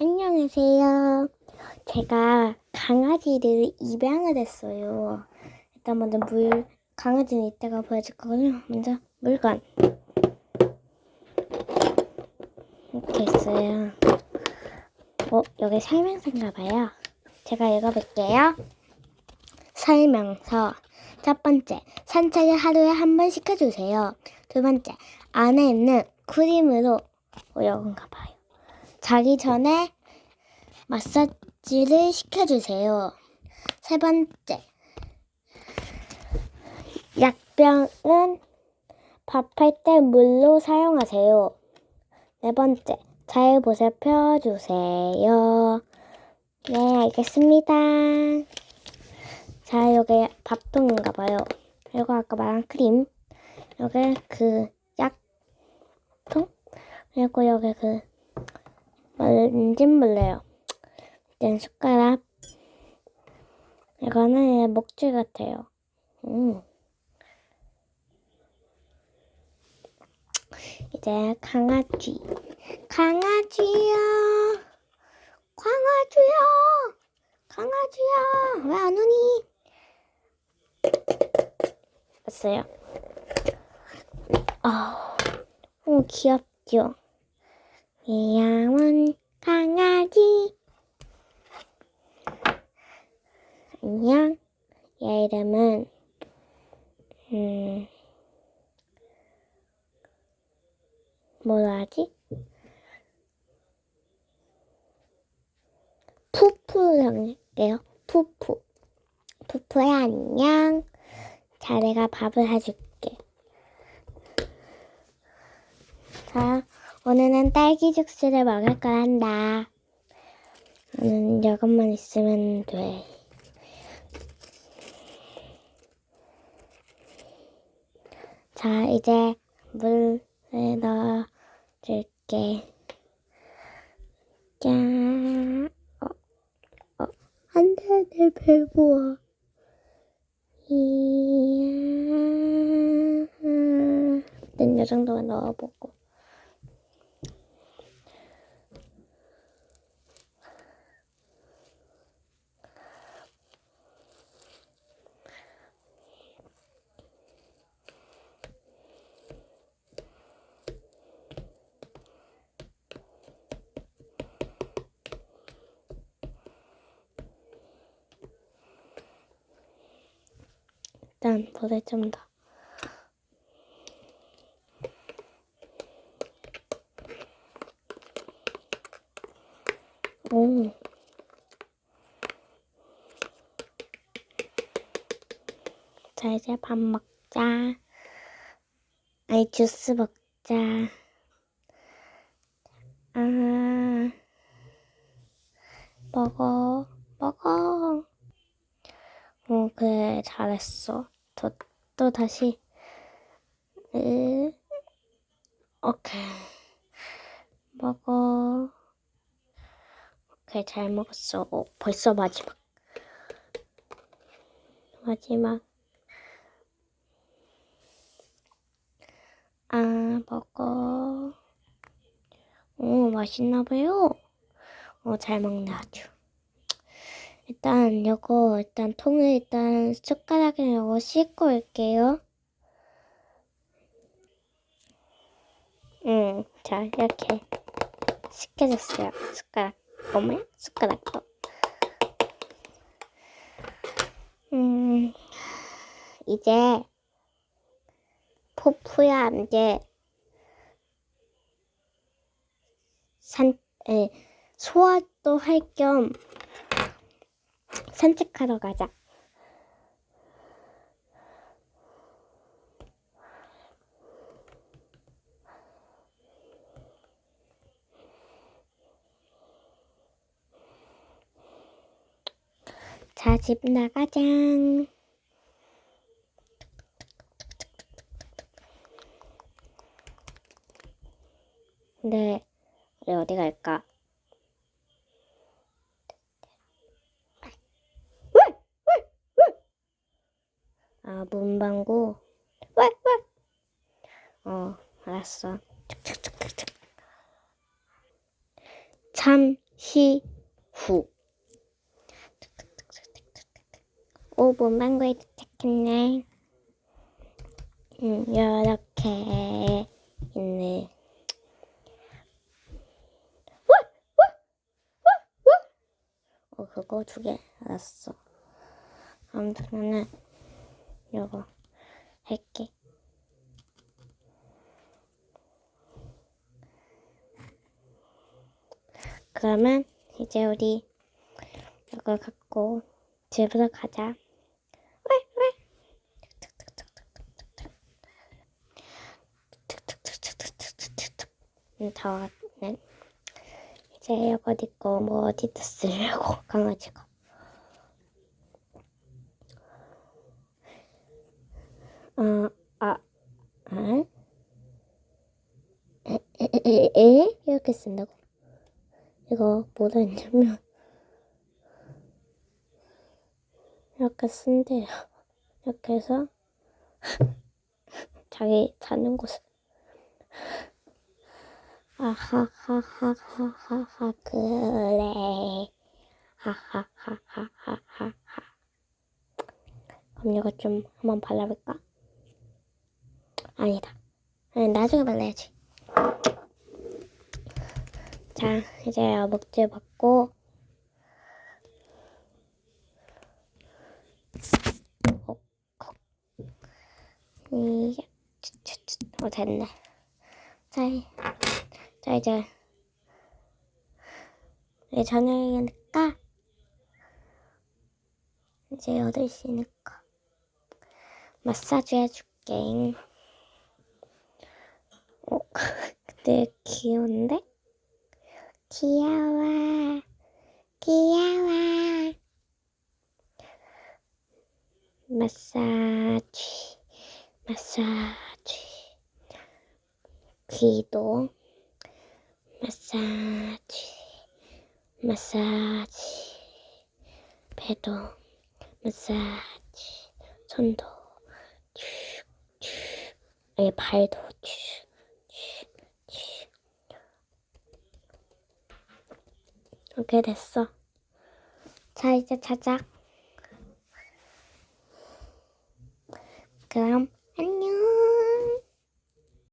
안녕하세요. 제가 강아지를 입양을 했어요. 일단 먼저 물, 강아지는 이따가 보여줄 거거든요. 먼저 물건. 이렇게 있어요. 어, 여기 설명서인가 봐요. 제가 읽어볼게요. 설명서. 첫 번째, 산책을 하루에 한번 시켜주세요. 두 번째, 안에 있는 크림으로, 어, 이건가 봐요. 자기 전에 마사지를 시켜주세요. 세 번째, 약병은 밥할 때 물로 사용하세요. 네 번째, 잘 보살펴주세요. 네, 알겠습니다. 자, 여기 밥통인가 봐요. 그리고 아까 말한 크림. 여기 그 약통. 그리고 여기 그 만진물래요. 일단 숟가락. 이거는 목줄 같아요. 음. 이제 강아지. 강아지야. 강아지야. 강아지야. 왜 안 오니? 왔어요. 아, 오, 귀엽죠? 귀여운 강아지. 안녕. 얘 이름은, 음, 뭐라 하지? 푸푸 정할게요. 푸푸. 푸푸야, 안녕. 자, 내가 밥을 해줄게. 자, 오늘은 딸기 죽스를 먹을 거란다. 오늘 이것만 있으면 돼. 자, 이제 물을 넣어줄게. 짠. 어, 어, 안 돼, 내 배 부어. 이야. 이 정도만 넣어보고. 일단 물을 좀 더. 오. 자, 이제 밥 먹자. 아니, 주스 먹자. 아, 먹어, 먹어. 어, 그래, 잘했어. 또, 또 다시. 으, 오케이. 먹어. 오케이, 잘 먹었어. 어, 벌써 마지막. 마지막. 아, 먹어. 오, 맛있나 봐요. 어, 잘 먹네, 아주. 일단, 요거, 일단, 통을 일단, 숟가락에 요거 씻고 올게요. 음, 자, 이렇게. 씻겨졌어요. 숟가락. 어머, 숟가락도. 음, 이제, 포프야, 이제, 산, 에, 소화도 할겸 산책하러 가자. 자, 집 나가자. 네, 우리 어디 갈까? 아, 문방구. 왜, 왜? 어, 알았어. 참, 시후 5분만 거에 도착했네. 음, 이렇게 있네. 어, 그거 두 개 알았어. 아무튼 나는 이거 할게. 그러면 이제 우리 이걸 갖고 집으로 가자. 왜, 왜? 음, 다 왔네. 이제 이거 니꺼 뭐 어디다 쓰려고 강아지가. 어, 아, 아? 에, 에, 에, 에? 이렇게 쓴다고? 이거 뭐라 했냐면 이렇게 쓴대요. 이렇게 해서 자기 사는 곳을 아하하하하하하 그래 하하하하하하 그럼 이거 좀 한번 발라볼까? 아니다. 아니, 나중에 발라야지. 자, 이제 목줄 받고 어, 어. 이게 어 됐네. 자, 이- 자 이제 이제 저녁이니까 이제 8시니까 마사지 해줄게. 어, 근데 귀여운데? 귀여워. 귀여워. 마사지, 마사지. 귀도 마사지, 마사지. 배도 마사지. 손도 쭉, 쭉. 아니, 발도 쭉, 쭉, 이렇게 됐어. 자, 이제 자자.